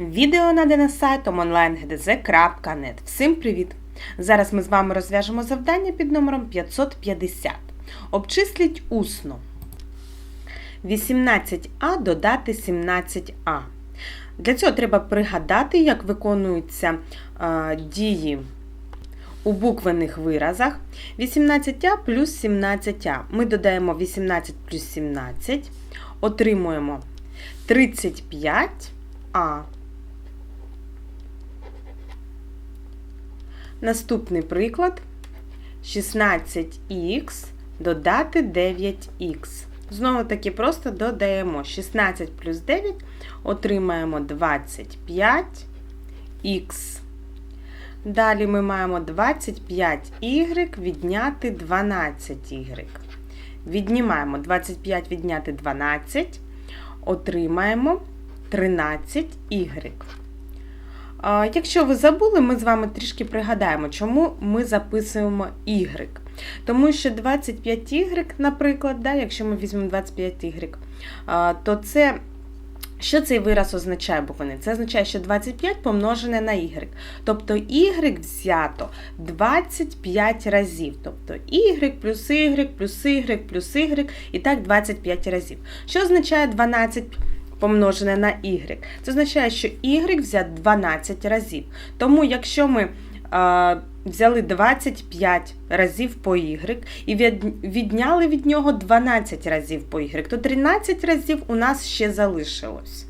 Відео надане сайтом onlinegdz.net. Всім привіт! Зараз ми з вами розв'яжемо завдання під номером 550. Обчисліть усно. 18а додати 17а. Для цього треба пригадати, як виконуються е, дії у буквених виразах. 18а плюс 17а. Ми додаємо 18 плюс 17, отримуємо 35а. Наступний приклад 16х додати 9х. Знову таки просто додаємо 16 плюс 9, отримаємо 25х. Далі ми маємо 25y відняти 12y. Віднімаємо 25 відняти 12, отримаємо 13y. Якщо ви забули, ми з вами трішки пригадаємо, чому ми записуємо y. Тому що 25y, наприклад, да, якщо ми візьмемо 25y, то це. Що цей вираз означає буквини? Це означає, що 25 помножене на y. Тобто y взято 25 разів. Тобто y плюс y плюс y плюс y і так 25 разів. Що означає 12 помножене на y? Це означає, що y взят 12 разів. Тому, якщо ми е, взяли 25 разів по y і відняли від нього 12 разів по y, то 13 разів у нас ще залишилось.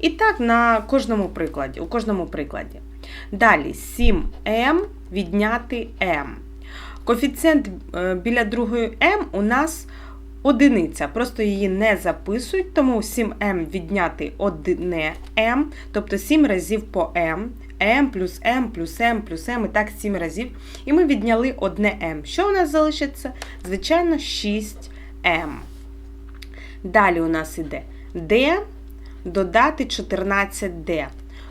І так на кожному прикладі, у кожному прикладі. Далі 7m відняти m. Коефіцієнт е, біля другої m у нас одиниця. Просто її не записують, тому 7m відняти 1m, тобто 7 разів по m. m плюс m плюс m плюс m і так 7 разів. І ми відняли одне m. Що у нас залишиться? Звичайно, 6m. Далі у нас іде d додати 14d.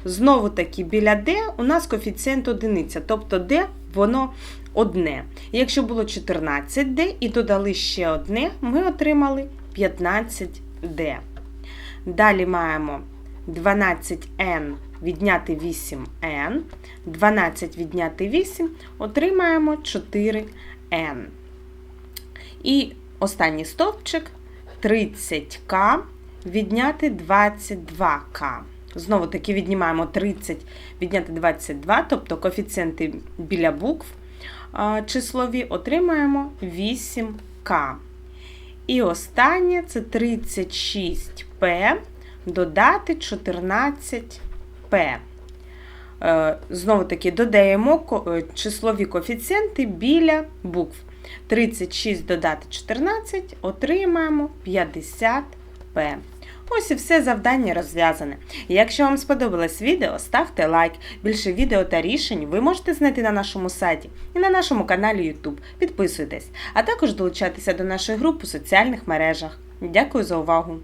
Знову таки, біля d у нас коефіцієнт одиниця, тобто d воно одне. Якщо було 14d і додали ще одне, ми отримали 15d. Далі маємо 12n відняти 8n, 12 відняти 8, отримаємо 4n. І останній стовпчик 30к відняти 22к. Знову таки віднімаємо 30 відняти 22, тобто коефіцієнти біля букв числові, отримаємо 8к. І останнє це 36p додати 14p. Знову таки додаємо числові коефіцієнти біля букв. 36 додати 14, отримаємо 50p. Ось і все завдання розв'язане. Якщо вам сподобалось відео, ставте лайк. Більше відео та рішень ви можете знайти на нашому сайті і на нашому каналі YouTube. Підписуйтесь, а також долучайтеся до нашої групи у соціальних мережах. Дякую за увагу!